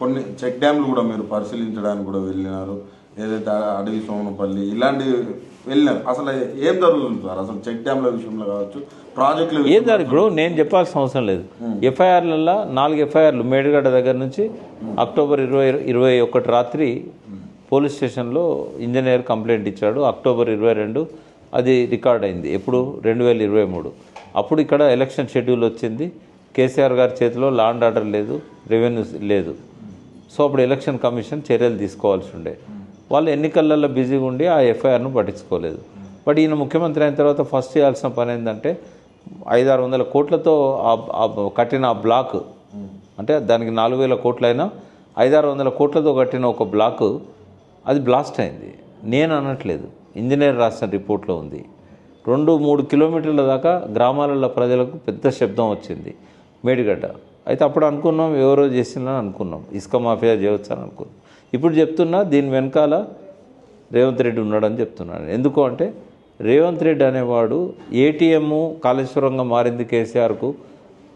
కొన్ని చెక్ డ్యామ్లు కూడా మీరు పరిశీలించడానికి కూడా వెళ్ళినారు. ఏదైతే అడవి సోమనపల్లి ఇలాంటివి వెళ్ళినారు. అసలు ఏం జరుగుతుంది సార్? అసలు చెక్ డ్యామ్ల విషయంలో కావచ్చు ప్రాజెక్టుల ఏం దాని ఇప్పుడు నేను చెప్పాల్సిన అవసరం లేదు. ఎఫ్ఐఆర్లలో నాలుగు ఎఫ్ఐఆర్లు మేడిగడ్డ దగ్గర నుంచి అక్టోబర్ ఇరవై ఇరవై ఒకటి రాత్రి పోలీస్ స్టేషన్లో ఇంజనీర్ కంప్లైంట్ ఇచ్చాడు. అక్టోబర్ ఇరవై రెండు అది రికార్డ్ అయింది. ఎప్పుడు? రెండు వేల ఇరవై మూడు. అప్పుడు ఇక్కడ ఎలక్షన్ షెడ్యూల్ వచ్చింది. కేసీఆర్ గారి చేతిలో లా అండ్ ఆర్డర్ లేదు రెవెన్యూ లేదు. సో అప్పుడు ఎలక్షన్ కమిషన్ చర్యలు తీసుకోవాల్సి ఉండే. వాళ్ళు ఎన్నికలలో బిజీగా ఉండి ఆ ఎఫ్ఐఆర్ను పట్టించుకోలేదు. బట్ ఈయన ముఖ్యమంత్రి అయిన తర్వాత ఫస్ట్ చేయాల్సిన పని ఏంటంటే ఐదారు వందల కోట్లతో ఆ- కట్టిన ఆ బ్లాక్ అంటే దానికి నాలుగు వేల కోట్లైనా ఐదారు వందల కోట్లతో కట్టిన ఒక బ్లాక్ అది బ్లాస్ట్ అయింది. నేను అనట్లేదు. ఇంజనీర్ రాసిన రిపోర్ట్లో ఉంది. రెండు మూడు కిలోమీటర్ల దాకా గ్రామాలలో ప్రజలకు పెద్ద శబ్దం వచ్చింది. మేడిగడ్డ. అయితే అప్పుడు అనుకున్నాం ఎవరో చేసిందని అనుకున్నాం. ఇసుక మాఫియా చేయవచ్చు అని అనుకున్నాం. ఇప్పుడు చెప్తున్నా దీని వెనకాల రేవంత్ రెడ్డి ఉన్నాడని చెప్తున్నాను. ఎందుకు అంటే రేవంత్ రెడ్డి అనేవాడు ఏటీఎం కాళేశ్వరంగా మారింది కేసీఆర్కు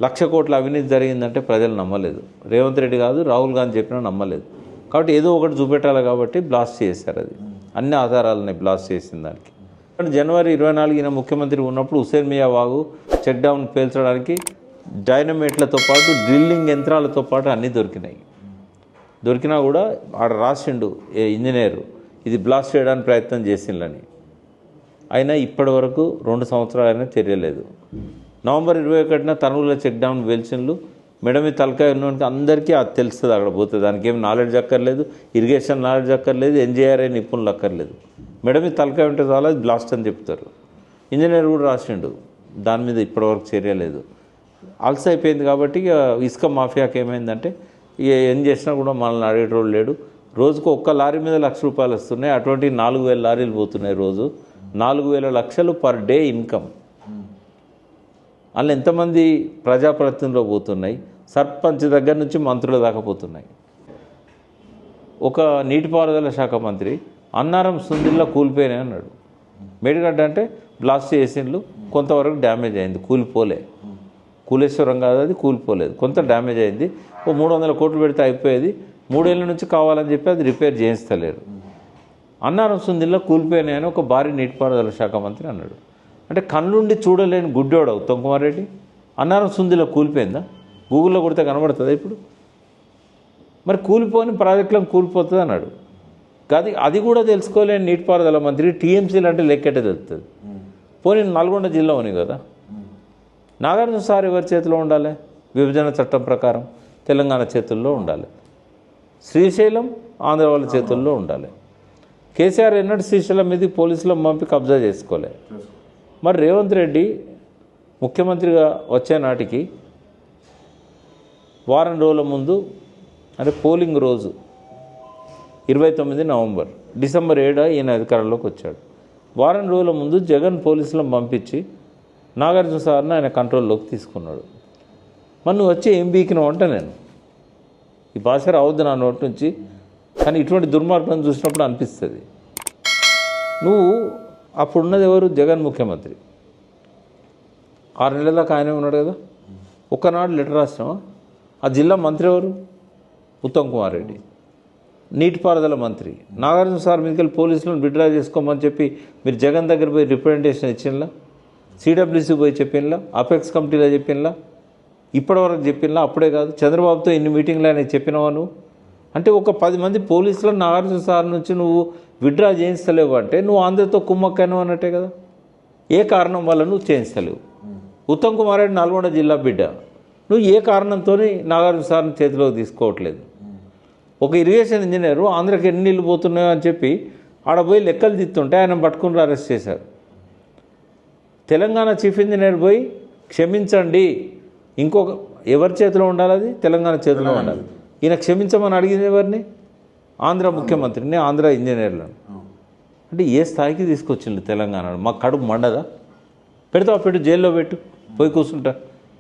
లక్ష కోట్ల అవినీతి జరిగిందంటే ప్రజలు నమ్మలేదు. రేవంత్ రెడ్డి కాదు రాహుల్ గాంధీ చెప్పినా నమ్మలేదు. కాబట్టి ఏదో ఒకటి చూపెట్టాలి కాబట్టి బ్లాస్ట్ చేశారు అది. అన్ని ఆధారాలని బ్లాస్ట్ చేసిన దానికి. కానీ జనవరి ఇరవై నాలుగున ముఖ్యమంత్రి ఉన్నప్పుడు హుసేన్ మియా వాగు చెక్ డౌన్ పేల్చడానికి డైనమేట్లతో పాటు డ్రిల్లింగ్ యంత్రాలతో పాటు అన్నీ దొరికినాయి. దొరికినా కూడా ఆడ రాసిండు ఏ ఇంజనీర్ ఇది బ్లాస్ట్ చేయడానికి ప్రయత్నం చేసిందని అయినా ఇప్పటి వరకు రెండు సంవత్సరాలైనా తెలియలేదు నవంబర్ ఇరవై ఒకటిన తనుగుల చెక్ డౌన్ వెల్చిన్లు మెడమి తలకాయ ఉన్నవానికి అందరికీ అది తెలుస్తుంది అక్కడ పోతే. దానికి ఏం నాలెడ్జ్ అక్కర్లేదు ఇరిగేషన్ నాలెడ్జ్ అక్కర్లేదు ఎన్జీఆర్ఐ నిపుణులు అక్కర్లేదు. మెడమి తలకాయ ఉంటే చాలా అది బ్లాస్ట్ అని చెప్తారు. ఇంజనీర్ కూడా రాసిండు. దాని మీద ఇప్పటివరకు చర్య లేదు. అలసి అయిపోయింది కాబట్టి ఇక ఇసుక మాఫియాకి ఏమైందంటే ఇక ఏం చేసినా కూడా మనల్ని అడిగేటోడు లేడు. రోజుకు ఒక్క లారీ మీద లక్ష రూపాయలు వస్తున్నాయి. అటువంటి నాలుగు వేల లారీలు పోతున్నాయి రోజు. నాలుగు వేల లక్షలు పర్ డే ఇన్కమ్. అందులో ఎంతమంది ప్రజాప్రతినిధులు పోతున్నాయి? సర్పంచ్ దగ్గర నుంచి మంత్రుల దాకా పోతున్నాయి. ఒక నీటిపారుదల శాఖ మంత్రి అన్నారం సుందిల్లో కూలిపోయినాయి అన్నాడు. మేడిగడ్డ అంటే బ్లాస్ట్ చేసిండ్లు కొంతవరకు డ్యామేజ్ అయింది కూలిపోలే. కూలేశ్వరం కాదు అది కూలిపోలేదు. కొంత డ్యామేజ్ అయింది. ఓ మూడు వందల కోట్లు పెడితే అయిపోయేది. మూడేళ్ళ నుంచి కావాలని చెప్పి అది రిపేర్ చేయిస్తలేరు అన్నారం సుందిల్లో కూలిపోయినాయని ఒక భారీ నీటిపారుదల శాఖ మంత్రి అన్నాడు. అంటే కళ్ళుండి చూడలేని గుడ్డోడు ఉత్తమ్ కుమార్ రెడ్డి. అన్నారం సుందిలో కూలిపోయిందా? గూగుల్లో కొడితే కనబడుతుందా ఇప్పుడు? మరి కూలిపోని ప్రాజెక్టులను కూలిపోతుంది అన్నాడు. అది అది కూడా తెలుసుకోలేని నీటిపారుదల మంత్రి టీఎంసీలు అంటే లెక్కటే తెలుస్తుంది. పోనీ నల్గొండ జిల్లా ఉంది కదా? నాగార్జున సార్ ఎవరి చేతిలో ఉండాలి? విభజన చట్టం ప్రకారం తెలంగాణ చేతుల్లో ఉండాలి. శ్రీశైలం ఆంధ్ర వాళ్ళ చేతుల్లో ఉండాలి. కేసీఆర్ ఎన్నడూ శ్రీశైలం మీద పోలీసులు పంపి కబ్జా చేసుకోలే. మరి రేవంత్ రెడ్డి ముఖ్యమంత్రిగా వచ్చే నాటికి వారం రోజుల ముందు అంటే పోలింగ్ రోజు ఇరవై తొమ్మిది నవంబర్ డిసెంబర్ ఏడు ఈయన అధికారంలోకి వచ్చాడు. వారం రోజుల ముందు జగన్ పోలీసులను పంపించి నాగార్జున సార్ని ఆయన కంట్రోల్లోకి తీసుకున్నాడు. మరి నువ్వు వచ్చి ఏం బీకినావు అంటే నేను. ఈ భాష రావద్దు నా నోటి నుంచి కానీ ఇటువంటి దుర్మార్గం చూసినప్పుడు అనిపిస్తుంది. నువ్వు అప్పుడున్నది ఎవరు? జగన్ ముఖ్యమంత్రి. ఆరు నెలల దాకా ఆయనే ఉన్నాడు కదా. ఒక్కనాడు లెటర్ రాసినావా? ఆ జిల్లా మంత్రి ఎవరు? ఉత్తమ్ కుమార్ రెడ్డి. నీటిపారుదల మంత్రి. నాగార్జున సార్ మీదకెళ్ళి పోలీసులను విడ్డ్రా చేసుకోమని చెప్పి మీరు జగన్ దగ్గర పోయి రిప్రజెంటేషన్ ఇచ్చినలా సిడబ్ల్యూసీ పోయి చెప్పినలా అపెక్స్ కమిటీలో చెప్పినలా ఇప్పటివరకు చెప్పినలా అప్పుడే కాదు. చంద్రబాబుతో ఎన్ని మీటింగ్లు ఆయన చెప్పినావా నువ్వు? అంటే ఒక పది మంది పోలీసులను నాగార్జున సార్ నుంచి నువ్వు విడ్డ్రా చేయించలేవు అంటే నువ్వు ఆంధ్రతో కుమ్మక్కను అన్నట్టే కదా. ఏ కారణం వల్ల నువ్వు చేయించలేవు? ఉత్తమ్ కుమార్ రెడ్డి నల్గొండ జిల్లా బిడ్డ. నువ్వు ఏ కారణంతో నాగార్జున సార్ని చేతిలోకి తీసుకోవట్లేదు? ఒక ఇరిగేషన్ ఇంజనీరు ఆంధ్రకి ఎన్ని నీళ్ళు పోతున్నాయో అని చెప్పి ఆడ పోయి లెక్కలు తీస్తుంటే ఆయన పట్టుకుని అరెస్ట్ చేశారు. తెలంగాణ చీఫ్ ఇంజనీర్ పోయి క్షమించండి. ఇంకొక ఎవరి చేతిలో ఉండాలి అది? తెలంగాణ చేతిలో ఉండాలి. ఈయన క్షమించమని అడిగింది ఎవరిని? ఆంధ్ర ముఖ్యమంత్రిని ఆంధ్ర ఇంజనీర్లను. అంటే ఏ స్థాయికి తీసుకొచ్చిండు తెలంగాణ? మా కడుపు మండదా? పెడతావా పెట్టు జైల్లో పెట్టు పోయి కూర్చుంటా.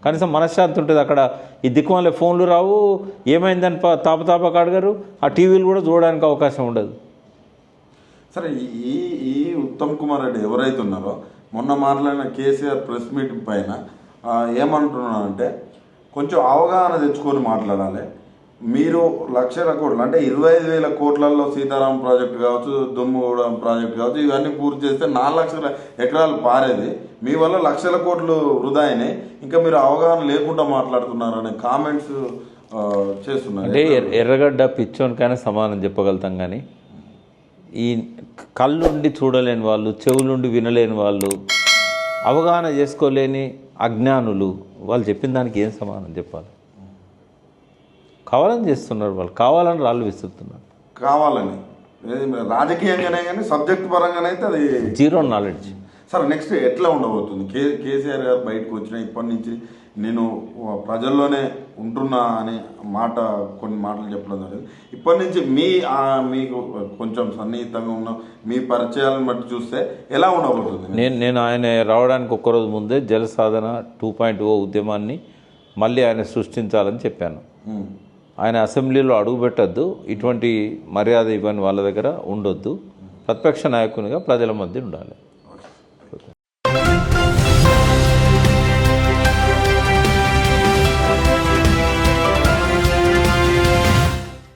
కనీసం మనశ్శాంతి ఉంటుంది అక్కడ. ఈ దిక్కుమాలే ఫోన్లు రావు. ఏమైందని ప- తాపతాపక అడగరు. ఆ టీవీలు కూడా చూడడానికి అవకాశం ఉండదు. సరే ఈ ఈ ఉత్తమ్ కుమార్ రెడ్డి ఎవరైతే ఉన్నారో మొన్న మాట్లాడిన కేసీఆర్ ప్రెస్ మీట్ పైన ఏమంటున్నానంటే కొంచెం అవగాహన తెచ్చుకొని మాట్లాడాలి. మీరు లక్షల కోట్లు అంటే ఇరవై ఐదు వేల కోట్లలో సీతారాం ప్రాజెక్ట్ కావచ్చు దుమ్ముగూడెం ప్రాజెక్ట్ కావచ్చు ఇవన్నీ పూర్తి చేస్తే నాలుగు లక్షల ఎకరాలు పారేది. మీ వల్ల లక్షల కోట్లు వృధా అయినాయి. ఇంకా మీరు అవగాహన లేకుండా మాట్లాడుతున్నారు అనే కామెంట్స్ చేస్తున్నారు. అంటే ఎర్రగడ్డ పిచ్చోనికైనా సమానం చెప్పగలుగుతాం కానీ ఈ కళ్ళుండి చూడలేని వాళ్ళు చెవులుండి వినలేని వాళ్ళు అవగాహన చేసుకోలేని అజ్ఞానులు వాళ్ళు చెప్పిన దానికి ఏం సమానం చెప్పాలి? కావాలని చేస్తున్నారు వాళ్ళు కావాలని రాళ్ళు విసురుతున్నారు. కావాలని. రాజకీయంగానే కానీ సబ్జెక్ట్ పరంగానే అయితే అది జీరో నాలెడ్జ్. సరే నెక్స్ట్ ఎట్లా ఉండబోతుంది? కే కేసీఆర్ గారు బయటకు వచ్చిన ఇప్పటి నుంచి నేను ప్రజల్లోనే ఉంటున్నా అనే మాట కొన్ని మాటలు చెప్పడం జరిగింది. ఇప్పటి నుంచి మీ మీకు కొంచెం సన్నిహితంగా ఉన్న మీ పరిచయాలను బట్టి చూస్తే ఎలా ఉండబోతుంది? నేను నేను ఆయన రావడానికి ఒక్కరోజు ముందే జల సాధన టూ పాయింట్ ఓ ఉద్యమాన్ని మళ్ళీ ఆయన సృష్టించాలని చెప్పాను. ఆయన అసెంబ్లీలో అడుగుపెట్టద్దు ఇటువంటి మర్యాద ఇవ్వని వాళ్ళ దగ్గర ఉండొద్దు. ప్రతిపక్ష నాయకునిగా ప్రజల మధ్య ఉండాలి.